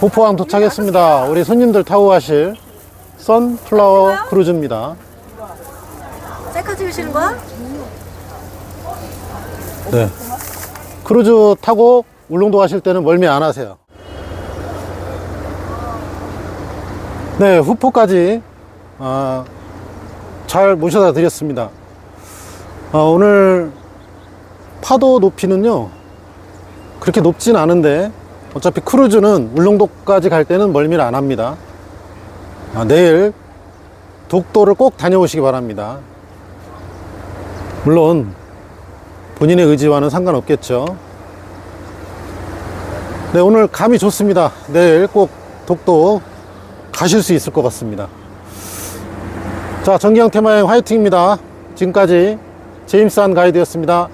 부포항 도착했습니다. 우리 손님들 타고 가실 선플라워 크루즈입니다. 셀카 찍으시는 거야? 네. 크루즈 타고 울릉도 가실 때는 멀미 안 하세요. 네, 후포까지 아, 잘 모셔다 드렸습니다. 아, 오늘 파도 높이는요 그렇게 높진 않은데 어차피 크루즈는 울릉도까지 갈 때는 멀미를 안 합니다. 아, 내일 독도를 꼭 다녀오시기 바랍니다. 물론 본인의 의지와는 상관없겠죠. 네, 오늘 감이 좋습니다. 내일 꼭 독도 가실 수 있을 것 같습니다. 자, 정기영 테마여행 화이팅입니다. 지금까지 제임스 한 가이드였습니다.